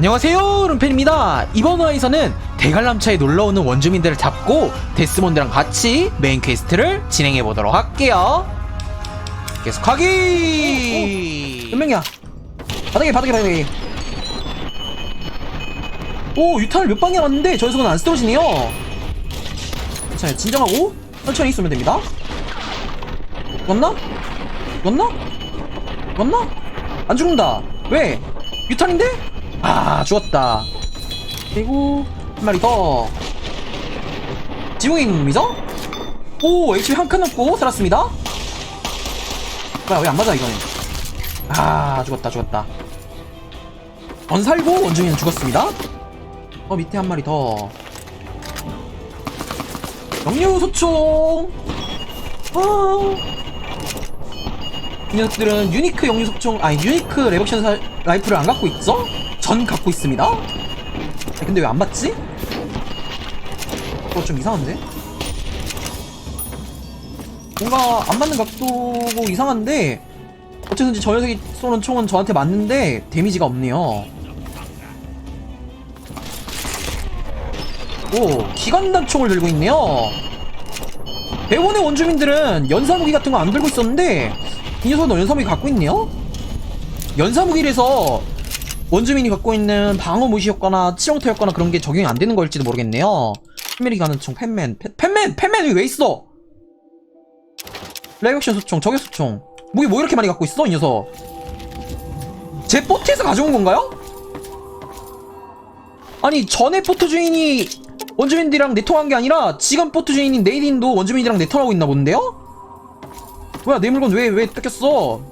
안녕하세요 룸펜입니다 이번 화에서는 대관람차에 놀러오는 원주민들을 잡고 데스몬드랑 같이 메인 퀘스트를 진행해 보도록 할게요 계속하기 몇 명이야? 바닥에 바닥에 바닥에 오 유탄을 몇 방에 왔는데 저 녀석은 안 쓰러지네요 자 진정하고 천천히 쏘면 됩니다 죽었나? 죽었나? 죽었나? 안 죽는다 왜? 유탄인데? 아 죽었다. 그리고 한 마리 더. 지붕의 놈이죠? 오 HP 한칸 남고 살았습니다. 뭐야 왜 안 맞아 이거는? 아 죽었다 죽었다. 원 살고 원주민은 죽었습니다. 어 밑에 한 마리 더. 영유 소총! 아. 이 녀석들은 유니크 영유 소총 아니 유니크 레버션 사- 라이프를 안 갖고 있어? 전 갖고 있습니다 아, 근데 왜 안 맞지? 그거 좀 이상한데? 뭔가 안 맞는 각도고 이상한데 어쨌든지 저 녀석이 쏘는 총은 저한테 맞는데 데미지가 없네요 오 기관단 총을 들고 있네요 대원의 원주민들은 연사무기 같은 거 안 들고 있었는데 이 녀석은 연사무기 갖고 있네요 연사무기라서 원주민이 갖고 있는 방어 무시 효과나 치명타 효과나 그런 게 적용이 안 되는 걸지도 모르겠네요 팬맨이 가는 총 팬맨 팬- 팬맨 팬맨이 왜 있어 레이액션 소총, 저격 소총. 무기 뭐 이렇게 많이 갖고 있어, 이 녀석? 제 포트에서 가져온 건가요? 아니, 전에 포트 주인이 원주민들이랑 내통한 게 아니라 지금 포트 주인인 네이딘도 원주민이랑 내통하고 있나 본데요? 뭐야, 내 물건 왜, 왜 뺏겼어?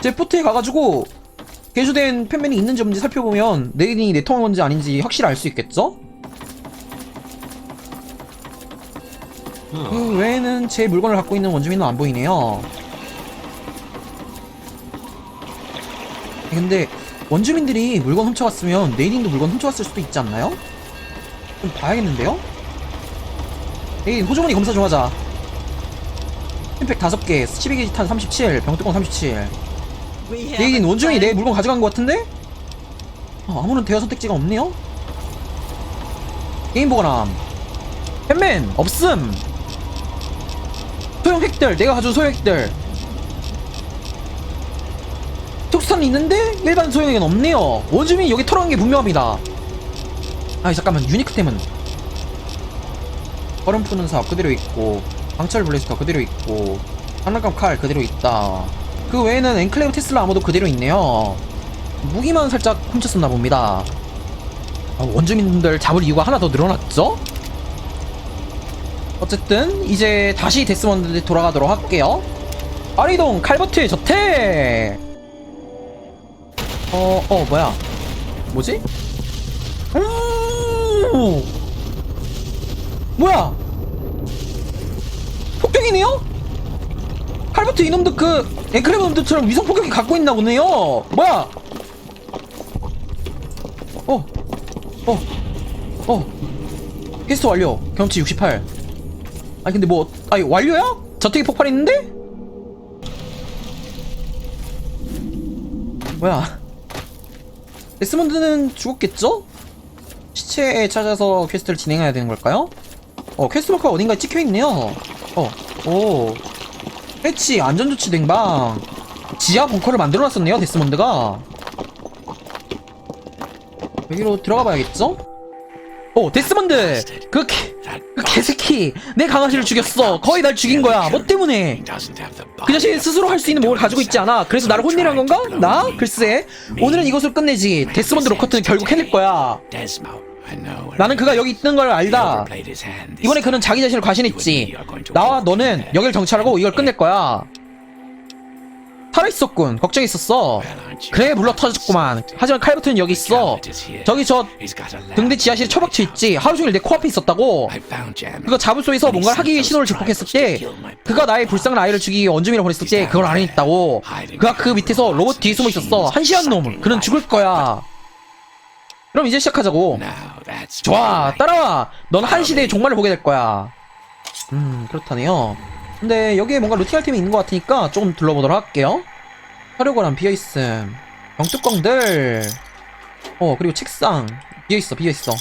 제 포트에 가가지고 개조된 팬맨이 있는지 없는지 살펴보면 네이딘이 내통한 건지 아닌지 확실히 알 수 있겠죠? 그 외에는 제 물건을 갖고 있는 원주민은 안 보이네요. 근데 원주민들이 물건 훔쳐갔으면 네이딘도 물건 훔쳐갔을 수도 있지 않나요? 좀 봐야겠는데요? 네이딘 호주머니 검사 좀 하자. 흰팩 5개, 12개 탄 37, 병뚜껑 37. 네이딘 원주민이 내 물건 가져간 것 같은데? 어, 아무런 대화 선택지가 없네요? 게임 보관함. 팬맨 없음. 소형 핵들 내가 가져온 소형 핵들 특수탄 있는데 일반 소형에는 없네요 원주민이 여기 털어간 게 분명합니다 아니 잠깐만 유니크템은 얼음 푸는 사 그대로 있고 방철 블래스터 그대로 있고 장난감 칼 그대로 있다 그 외에는 엔클레이브 테슬라 아머도 그대로 있네요 무기만 살짝 훔쳤었나 봅니다 아, 원주민들 잡을 이유가 하나 더 늘어났죠? 어쨌든 이제 다시 데스먼드 돌아가도록 할게요. 아리동 칼버트의 저택. 어, 어 뭐야? 뭐지? 오! 뭐야? 폭격이네요? 칼버트 이놈들 그 앵크레브 놈들처럼 위성 폭격기 갖고 있나 보네요. 뭐야? 어, 어, 어. 퀘스트 완료. 경치 68. 아니 근데 뭐 아니 완료야? 저택이 폭발했는데? 뭐야 데스몬드는 죽었겠죠? 시체에 찾아서 퀘스트를 진행해야 되는 걸까요? 어 퀘스트 마크가 어딘가에 찍혀있네요 어 오 해치 안전조치 냉방. 지하 벙커를 만들어놨었네요 데스몬드가. 여기로 들어가 봐야겠죠? 오 데스몬드! 그, 개, 그 개새끼! 내 강아지를 죽였어. 거의 날 죽인 거야. 뭐 때문에? 그 자신 스스로 할 수 있는 몸을 가지고 있지 않아. 그래서 나를 혼내란 건가? 나? 글쎄. 오늘은 이것을 끝내지. 데스몬드 로커트는 결국 해낼 거야 나는 그가 여기 있는 걸 알다. 이번에 그는 자기 자신을 과신했지. 나와 너는 여길 정찰하고 이걸 끝낼 거야. 살아있었군. 걱정했었어. 그래 물러 터졌구만. 하지만 칼버트는 여기 있어. 저기 저 등대 지하실에 처박혀 있지. 하루 종일 내 코앞에 있었다고. 그가 잡을 소에서 뭔가를 하기 위해 신호를 집복했을 때 그가 나의 불쌍한 아이를 죽이기 원주민을 보냈을 때 그걸 안 했다고. 그가 그 밑에서 로봇 뒤에 숨어 있었어. 한시한 놈. 그는 죽을 거야 그럼 이제 시작하자고. 좋아 따라와. 넌 한 시대의 종말을 보게 될 거야. 음 그렇다네요. 근데 여기에 뭔가 루팅 아이템이 있는 것 같으니까 조금 둘러보도록 할게요. 화려고란 비어있음. 병뚜껑들. 어 그리고 책상. 비어있어 비어있어.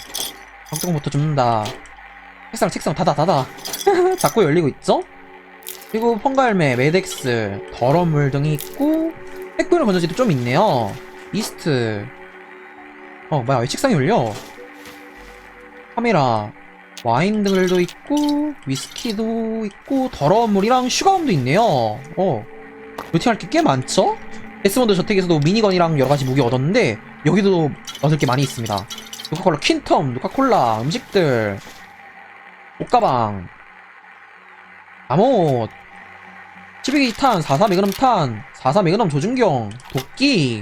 병뚜껑부터 줍는다. 책상 책상. 닫아 닫아. 자꾸 열리고 있죠? 그리고 펑가열매 메덱스 더러운 물 등이 있고 핵불 건전지도 좀 있네요. 이스트 어 뭐야 왜 책상이 열려. 카메라 와인들도 있고 위스키도 있고 더러운 물이랑 슈가움도 있네요. 어 루팅할 게 꽤 많죠? 데스몬드 저택에서도 미니건이랑 여러가지 무기 얻었는데 여기도 얻을 게 많이 있습니다. 누카콜라 퀸텀, 누카콜라, 음식들 옷가방 암옷 12기 2탄, 44 매그넘 탄, 44 매그넘 조준경, 도끼,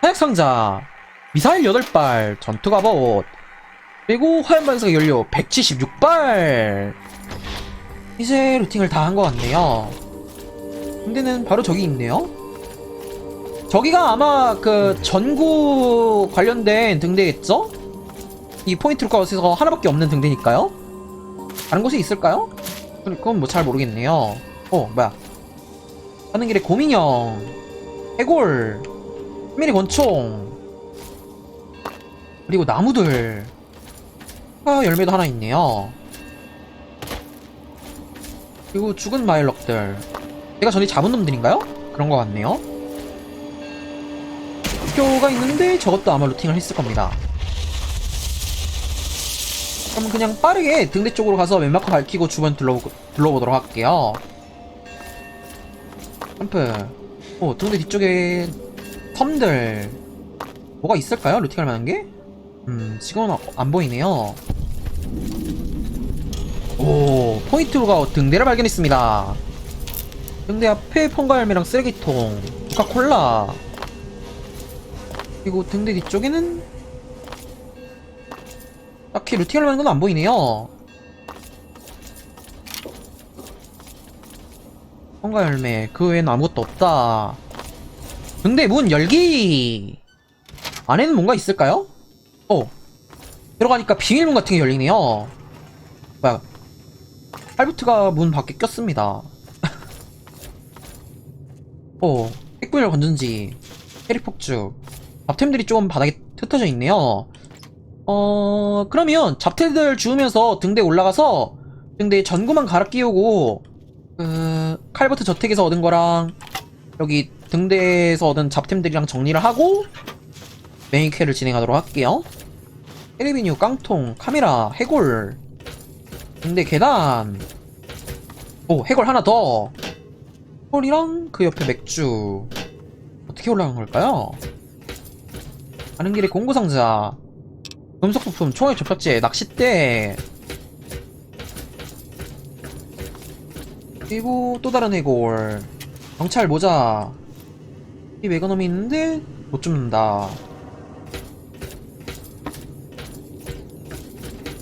화약상자, 미사일 8발, 전투갑옷, 그리고 화염반사기 연료 176발! 이제 루팅을 다 한 것 같네요. 근데는 바로 저기 있네요. 저기가 아마 그 전구 관련된 등대겠죠? 이 포인트 루카웃에서 하나밖에 없는 등대니까요? 다른 곳에 있을까요? 그건 뭐 잘 모르겠네요. 어, 뭐야. 가는 길에 고민형, 해골, 미리 권총, 그리고 나무들. 아, 열매도 하나 있네요. 그리고 죽은 마일럭들. 내가 전에 잡은 놈들인가요? 그런 것 같네요. 학교가 있는데 저것도 아마 루팅을 했을 겁니다. 그럼 그냥 빠르게 등대 쪽으로 가서 왼마크 밝히고 주변 둘러보, 둘러보도록 할게요. 점프. 오, 등대 뒤쪽에 섬들. 뭐가 있을까요? 루팅할 만한 게? 음, 지금은 안 보이네요. 오, 포인트로가 등대를 발견했습니다. 등대 앞에 펑가 열매랑 쓰레기통, 코카콜라. 그리고 등대 뒤쪽에는 딱히 루팅할 만한 건안 보이네요. 펑가 열매, 그 외엔 아무것도 없다. 등대 문 열기! 안에는 뭔가 있을까요? 어. 들어가니까 비밀문 같은 게 열리네요. 뭐야. 할부트가 문 밖에 꼈습니다. 어. 핵분열 건전지. 해리폭죽. 잡템들이 조금 바닥에 흩어져 있네요. 어, 그러면 잡템들 주우면서 등대 올라가서 등대 전구만 갈아 끼우고, 그, 칼버트 저택에서 얻은 거랑, 여기 등대에서 얻은 잡템들이랑 정리를 하고, 메인 퀘를 진행하도록 할게요. 텔레비뉴, 깡통, 카메라, 해골, 등대 계단, 오, 해골 하나 더. 해골이랑 그 옆에 맥주. 어떻게 올라간 걸까요? 가는 길에 공구상자, 금속 부품, 총알 접착제, 낚싯대. 그리고 또 다른 해골, 경찰 모자. 이 메가놈이 있는데 못 줍는다.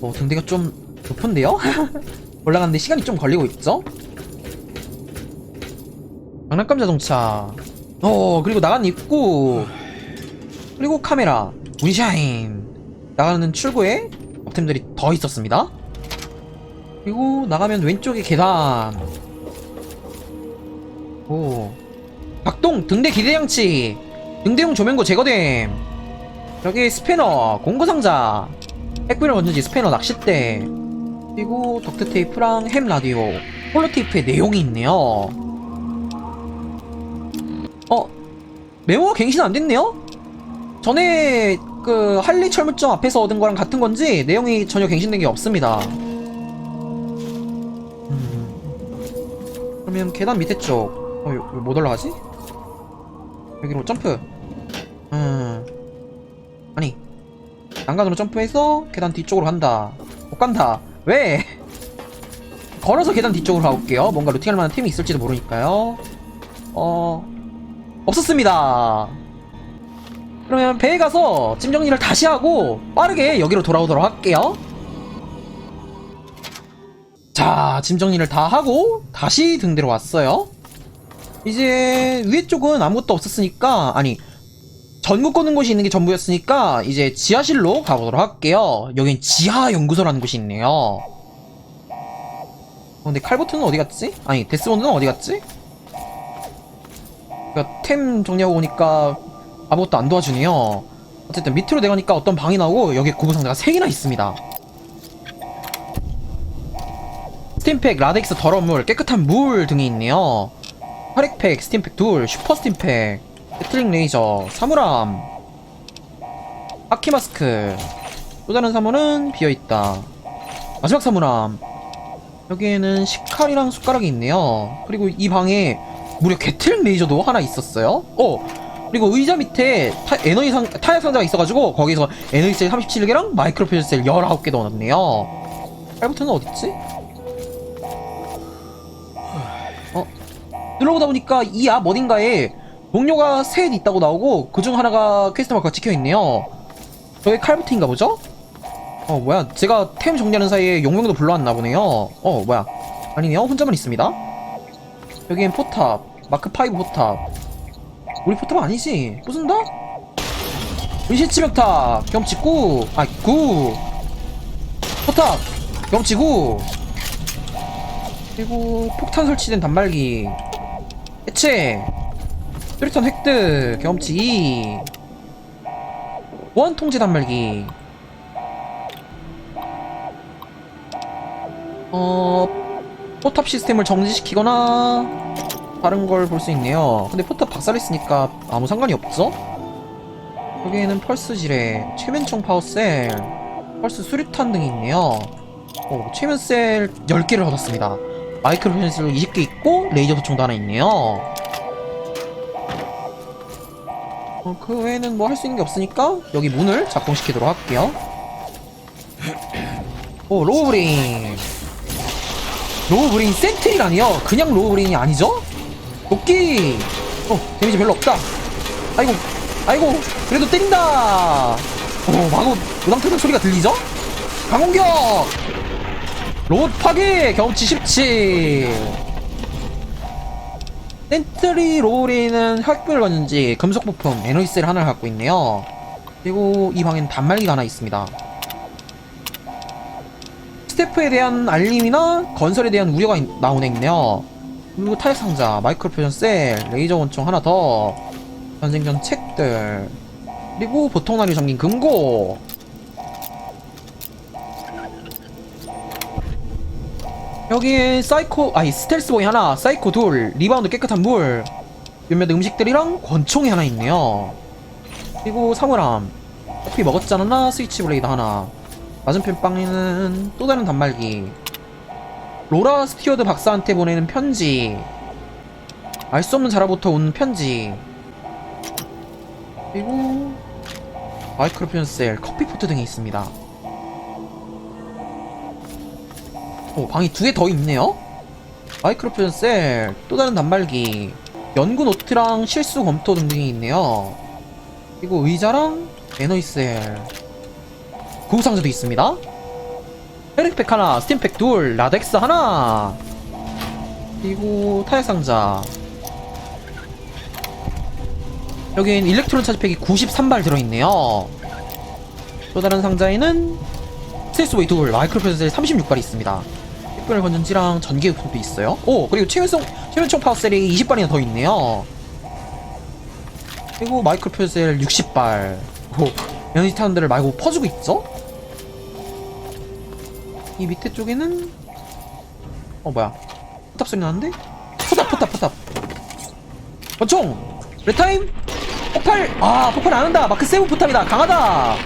어, 등대가 좀 높은데요? 올라가는데 시간이 좀 걸리고 있죠? 장난감 자동차. 어, 그리고 나간 입구. 그리고 카메라. 문샤인. 나가는 출구에 업템들이 더 있었습니다. 그리고 나가면 왼쪽에 계단. 오. 박동 등대 기대장치. 등대용 조명고 제거됨. 여기 스패너, 공구상자. 핵불을 건전지 스패너 낚싯대. 그리고 덕트 테이프랑 햄 라디오. 홀로 테이프에 내용이 있네요. 어? 메모가 갱신 안 됐네요? 전에 그 할리 철물점 앞에서 얻은 거랑 같은 건지 내용이 전혀 갱신된 게 없습니다. 음. 그러면 계단 밑에 쪽. 어, 여- 여기 못 올라가지? 여기로 점프. 음. 아니. 난간으로 점프해서 계단 뒤쪽으로 간다. 못 간다. 왜? 걸어서 계단 뒤쪽으로 가볼게요. 뭔가 루팅할 만한 템이 있을지도 모르니까요. 어, 없었습니다. 그러면 배에 가서 짐 정리를 다시 하고 빠르게 여기로 돌아오도록 할게요. 자, 짐 정리를 다 하고 다시 등대로 왔어요. 이제 위에 쪽은 아무것도 없었으니까 아니 전구 꽂는 곳이 있는 게 전부였으니까 이제 지하실로 가보도록 할게요. 여긴 지하 연구소라는 곳이 있네요. 어, 근데 칼버튼은 어디 갔지? 아니 데스본드는 어디 갔지? 그러니까 템 정리하고 오니까 아무것도 안 도와주네요. 어쨌든 밑으로 내려가니까 어떤 방이 나오고 여기 고급 상자가 3개나 있습니다. 스팀팩, 라덱스 더러운 물, 깨끗한 물 등이 있네요. 혈액팩, 스팀팩 둘, 슈퍼 스팀팩, 배틀링 레이저, 사물함, 아키 마스크. 또 다른 사물은 비어있다. 마지막 사물함. 여기에는 식칼이랑 숟가락이 있네요. 그리고 이 방에 무려 게틀링 레이저도 하나 있었어요. 어! 그리고 의자 밑에 타, 에너지 상, 타약 상자가 있어가지고 거기서 에너지 셀 37개랑 마이크로 퓨전 셀 19개 넣어놨네요. 칼부터는 어딨지? 어? 눌러보다 보니까 이 앞 어딘가에 동료가 셋 있다고 나오고 그중 하나가 퀘스트 마크가 찍혀있네요. 저게 칼부트인가 보죠? 어 뭐야. 제가 템 정리하는 사이에 용명도 불러왔나 보네요. 어 뭐야. 아니네요. 혼자만 있습니다. 여기엔 포탑. 마크5 포탑. 우리 포탑 아니지? 부순다? 의시치명탑. 경험치 9 아, 9 포탑. 경험치 9 그리고 폭탄 설치된 단말기. 해체 수리탄 획득 경험치 2 보안 통제 단말기 어 포탑 시스템을 정지시키거나 다른 걸 볼 수 있네요. 근데 포탑 박살냈으니까 아무 상관이 없죠? 여기에는 펄스 지뢰, 최면총 파워셀, 펄스 수류탄 등이 있네요. 오, 최면셀 10개를 얻었습니다. 마이크로 펜슬 20개 있고 레이저 도총도 하나 있네요. 어, 그 외에는 뭐 할 수 있는 게 없으니까 여기 문을 작동시키도록 할게요. 오, 로우브링. 로우브링 센트리라니요? 그냥 로우브링이 아니죠? 도끼! 어, 데미지 별로 없다. 아이고, 아이고, 그래도 때린다! 오, 마구 우당탕탕 소리가 들리죠? 강공격! 로봇 파괴! 경험치 17! 센트리 로우리는 혈액을 건는지 금속 부품 에너지셀 하나를 갖고 있네요. 그리고 이 방엔 단말기가 하나 있습니다. 스태프에 대한 알림이나 건설에 대한 우려가 있- 나오네 있네요. 그리고 타액 상자, 마이크로 표전 셀, 레이저 원총 하나 더, 전생전 책들, 그리고 보통 나류 잠긴 금고. 여기에 사이코, 아니 스텔스보이 하나, 사이코 둘, 리바운드 깨끗한 물, 몇몇 음식들이랑 권총이 하나 있네요. 그리고 사물함, 커피 먹었잖아, 스위치 블레이드 하나. 맞은편 방에는 또 다른 단말기. 로라 스티어드 박사한테 보내는 편지. 알 수 없는 자라부터 온 편지. 그리고 마이크로 펜셀, 커피포트 등이 있습니다. 오, 방이 두 개 더 있네요? 마이크로 펜셀, 또 다른 단말기, 연구 노트랑 실수 검토 등등이 있네요. 그리고 의자랑 에너이 셀, 구상자도 있습니다. 혈액팩 하나, 스팀팩 둘, 라덱스 하나. 그리고 타약 상자. 여긴 일렉트론 차지팩이 93발 들어있네요. 또 다른 상자에는 스테이스웨이 둘, 마이크로 펜슬 36발이 있습니다. 특별 건전지랑 전기 부품도 있어요. 오, 그리고 최면성, 최면총 파워셀이 20발이나 더 있네요. 그리고 마이크로 펜슬 60발. 오, 에너지 탄들을 말고 퍼주고 있죠? 이 밑에 쪽에는 어 뭐야 포탑 소리 나는데? 포탑 포탑 포탑 권총 레타임 폭발 아 폭발 안 한다 마크 세븐 포탑이다 강하다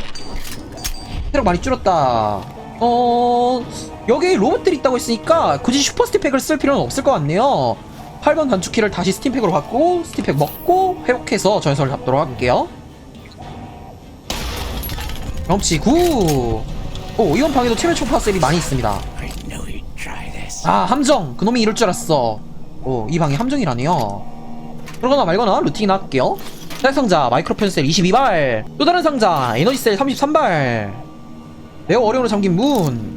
체력 많이 줄었다 어 여기 로봇들이 있다고 했으니까 굳이 슈퍼 스팀팩을 쓸 필요는 없을 것 같네요 8번 단축키를 다시 스팀팩으로 바꾸고 스팀팩 먹고 회복해서 전설을 잡도록 할게요 경험치 9 오, 이번 방에도 최면총 파셀이 많이 있습니다. 아, 함정! 그놈이 이럴 줄 알았어. 오, 이 방이 함정이라네요. 그러거나 말거나 루팅이나 할게요. 타액 상자, 마이크로 펜 셀 22발. 또 다른 상자, 에너지 셀 33발. 매우 어려움으로 잠긴 문.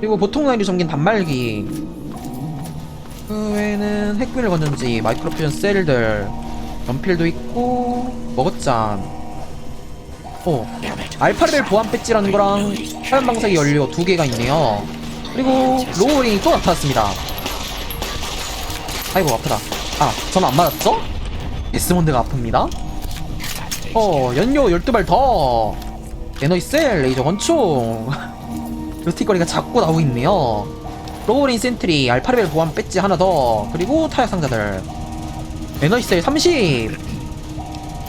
그리고 보통 라인으로 잠긴 단말기. 그 외에는 핵비를 건전지, 마이크로 펜 셀들. 연필도 있고, 머그잔. 오, 알파레벨 보안 배지라는 거랑 화염 방사기 연료 두 개가 있네요. 그리고 로우링이 또 나타났습니다. 아이고 아프다. 아, 저는 안 맞았죠? 데스몬드가 아픕니다. 어, 연료 12발 더! 에너이셀, 레이저 권총! 루스틱거리가 자꾸 나오고 있네요. 로보린 센트리, 알파레벨 보안 배지 하나 더, 그리고 타약 상자들. 에너이셀 30!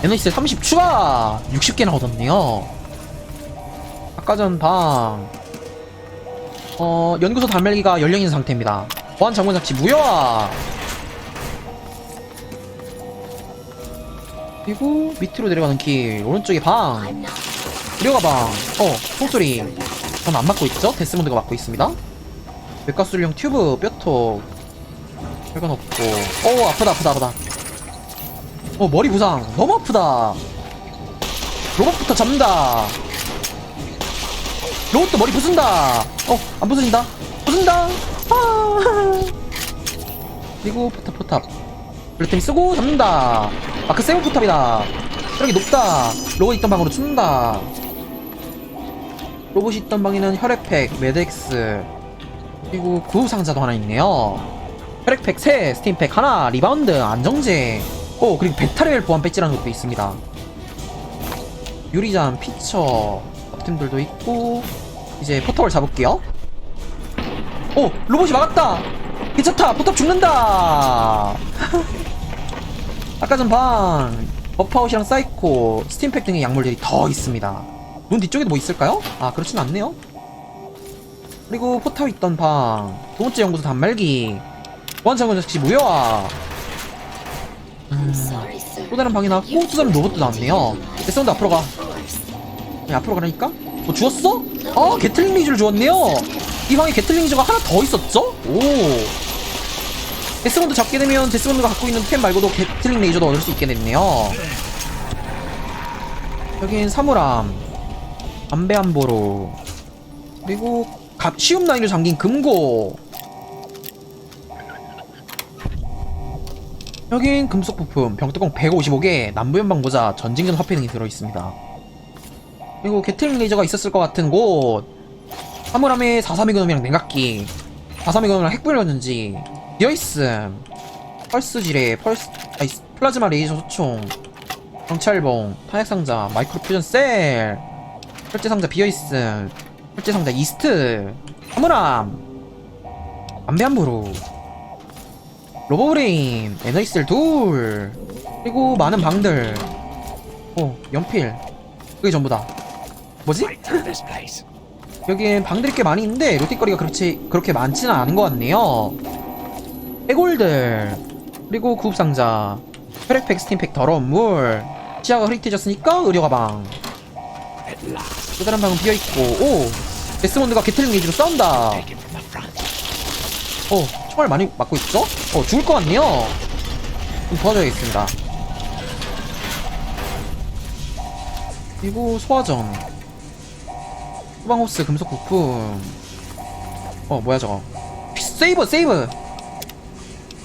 에너이셀 30 추가! 60개나 얻었네요. 아까 전 방. 어, 연구소 단말기가 열려있는 상태입니다. 보안 장군 장치 무효화! 그리고 밑으로 내려가는 길 오른쪽에 방 내려가 방 어, 총소리 전 안 맞고 있죠? 데스몬드가 맞고 있습니다. 맥가스용 튜브 뼈톡 없고. 어 아프다 아프다 아프다. 어 머리 부상. 너무 아프다. 로봇부터 잡는다. 로봇도 머리 부순다. 어 안 부순다. 부순다. 아. 그리고 포탑 포탑. 블루템 쓰고 잡는다. 마크 세븐 포탑이다. 체력이 높다. 로봇 있던 방으로 춘다 로봇이 있던 방에는 혈액팩, 매덱스 그리고 구급 상자도 하나 있네요. 혈액팩 3, 스팀팩 하나, 리바운드, 안정제. 오 그리고 배탈엘 보안 배지라는 것도 있습니다. 유리잔, 피처 버튼들도 있고 이제 포탑을 잡을게요. 오 로봇이 막았다! 괜찮다! 포탑 죽는다! 아까 전방 버프아웃이랑 사이코 스팀팩 등의 약물들이 더 있습니다 문 뒤쪽에도 뭐 있을까요? 아 그렇진 않네요 그리고 포탑 있던 방 두번째 연구소 단말기 보안장군 역시 무효화 음, 또 다른 방이 나왔고 또 다른 로봇도 나왔네요 데스원드 앞으로 가 야, 앞으로 가라니까? 뭐 주웠어? 아 게틀링 레이저를 주웠네요 이 방에 게틀링 레이저가 하나 더 있었죠? 오 데스몬드 잡게 되면 데스몬드가 갖고 있는 템 말고도 게틀링 레이저도 얻을 수 있게 됐네요. 여긴 사물함, 담배 한 보로, 그리고 가, 시움 라인을 잠긴 금고. 여긴 금속 부품, 병뚜껑 155개, 남부연방 모자, 전진근 화폐 등이 들어있습니다. 그리고 게틀링 레이저가 있었을 것 같은 곳, 사물함에 432 그놈이랑 냉각기, 432 그놈이랑 핵불연전지, 비어있음 펄스 지뢰 펄스 아이 플라즈마 레이저 소총 경찰봉 탄약상자 마이크로 퓨전 셀 혈제상자 비어있음 혈제상자 이스트 사물함 담배 한 부루 로보브레인 에너이셀 둘 그리고 많은 방들. 오 연필. 그게 전부다. 뭐지? 여기엔 방들이 꽤 많이 있는데 루틴거리가 그렇지 그렇게 많지는 않은 것 같네요. 해골들. 그리고 구급상자. 혈액팩 스팀팩 더러운 물. 시야가 흐릿해졌으니까 의료 가방. At last, 또 다른 방은 비어 있고 오 데스몬드가 게틀링 게이지로 싸운다. 어 총알 많이 맞고 있죠? 어 죽을 것 같네요. 좀 도와줘야겠습니다. 그리고 소화전 소방호스 금속 부품 어 뭐야 저거 세이브 세이브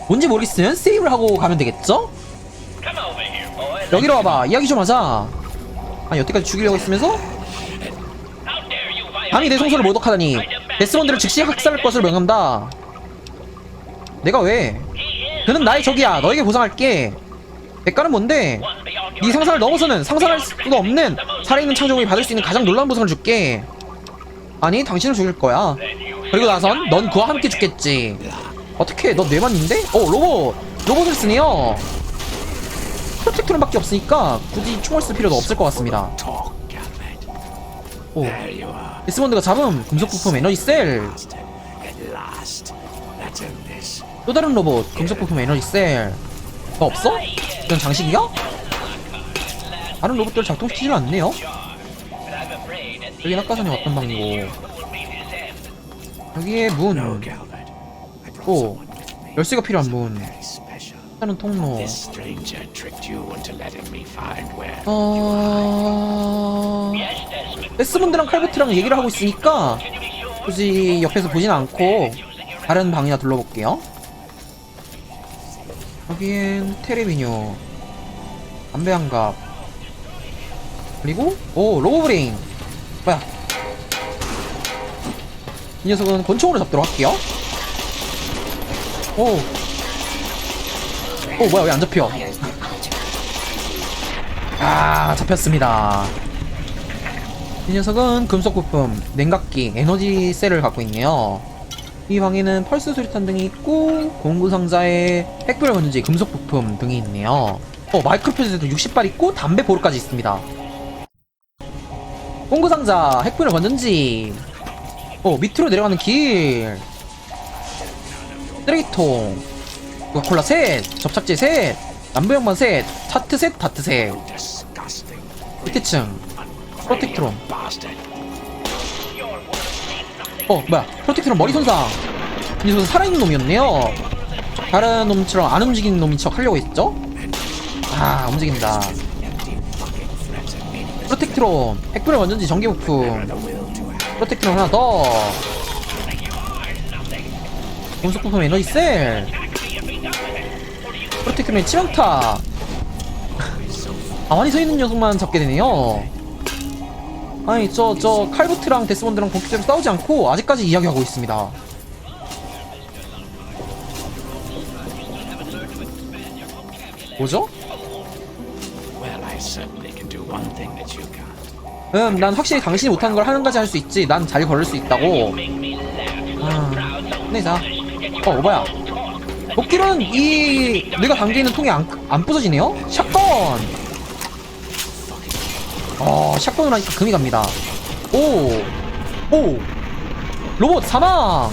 뭔지 모르겠으면 세이브를 하고 가면 되겠죠? 여기로 와봐 이야기 좀 하자 아니 여태까지 죽이려고 했으면서 감히 내 송소를 모독하다니. 데스몬드를 즉시 학살할 것을 명한다. 내가 왜? 그는 나의 적이야. 너에게 보상할게. 대가는 뭔데? 네 상상을 넘어서는 상상할 수도 없는 살아있는 창조물이 받을 수 있는 가장 놀라운 보상을 줄게. 아니 당신을 죽일 거야. 그리고 나선 넌 그와 함께 죽겠지. 어떻게? 너 뇌만인데? 어 로봇! 로봇을 쓰네요. 프로텍토론밖에 없으니까 굳이 총을 쓸 필요도 없을 것 같습니다. 오. 데스몬드가 잡음 금속 부품 에너지 셀. 또 다른 로봇 금속 부품 에너지 셀. 더 없어? 이건 장식이야? 다른 로봇들 작동시키질 않네요. 여긴 아까 전에 왔던 방이고 여기에 문, 오. 열쇠가 필요한 문, 다른 통로. 어... 데스몬드랑 칼부트랑 얘기를 하고 있으니까 굳이 옆에서 보진 않고 다른 방이나 둘러볼게요. 여기엔 테레비뉴, 담배 한 갑, 그리고 오 로보브레인. 뭐야? 이 녀석은 권총으로 잡도록 할게요. 오, 오 뭐야 왜 안 잡혀? 아 잡혔습니다. 이 녀석은 금속 부품, 냉각기, 에너지 셀을 갖고 있네요. 이 방에는 펄스 수리탄 등이 있고 공구 상자에 핵불 건전지, 금속 부품 등이 있네요. 어 마이크로 퓨즈도 60발 있고 담배 보루까지 있습니다. 공구 상자, 핵불 건전지. 어 밑으로 내려가는 길. 쓰레기통 코카콜라 셋 접착제 셋 남부영만 셋 차트 셋 다트 셋. Disgusting. 밑에 층 프로텍트론. 어 뭐야. 프로텍트론 머리 손상. 이 녀석은 살아있는 놈이었네요. 다른 놈처럼 안 움직이는 놈인 척 하려고 했죠? 아 움직인다. 프로텍트론. 핵불의 원전지 전기 부품. 프로텍트론 하나 더. 금속 부품 에너지 셀 프로텍트론의 치명타 가만히 서 있는 녀석만 잡게 되네요 아니 저 저 칼부트랑 데스본드랑 본격적으로 싸우지 않고 아직까지 이야기하고 있습니다 뭐죠? 음, 난 확실히 당신이 못하는 걸 하는 가지 할 수 있지. 난 잘 걸을 수 있다고. 아, 내자. 어, 오바야. 도끼는 이 내가 당기는 통이 안, 안 부서지네요? 샷건! 어, 샷건으로 하니까 금이 갑니다. 오! 오! 로봇 사망!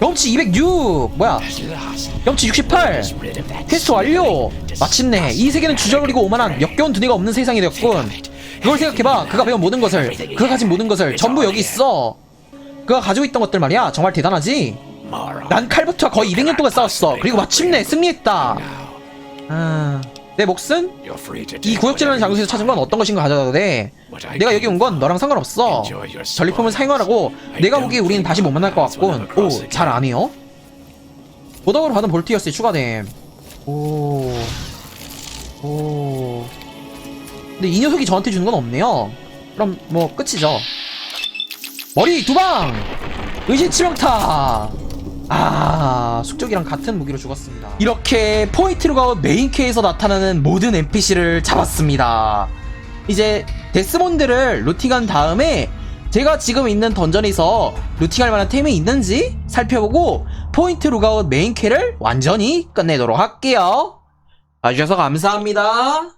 염치 206! 뭐야? 염치 68! rid of that 퀘스트 완료! 마침내 이 세계는 주저리고 오만한 역겨운 두뇌가 없는 세상이 되었군. 그걸 생각해봐. 그가 배운 모든 것을, 그가 가진 모든 것을 전부 여기 있어. 그가 가지고 있던 것들 말이야. 정말 대단하지? 난 칼부트와 거의 200년 동안 싸웠어. 그리고 마침내 승리했다. 아, 내 to 이 구역질하는 장소에서 찾은 건 어떤 것인가 가져가도 돼. I 내가 여기 온 건 너랑 상관없어. 전리품을. 사용하라고 내가 보기에 우리는 다시 못 만날 것 같군. 오, 잘 아네요. 보덕으로 받은 볼티어스에 추가됨. 오, 오. 근데 이 녀석이 저한테 주는 건 없네요. 그럼 뭐 끝이죠. 머리 두 방! 의지 치명타! 아, 숙적이랑 같은 무기로 죽었습니다. 이렇게 포인트로가 메인캐에서 나타나는 모든 NPC를 잡았습니다. 이제 데스몬드를 루팅한 다음에 제가 지금 있는 던전에서 루팅할 만한 템이 있는지 살펴보고 포인트 로그아웃 메인 캐를 완전히 끝내도록 할게요. 봐주셔서 감사합니다.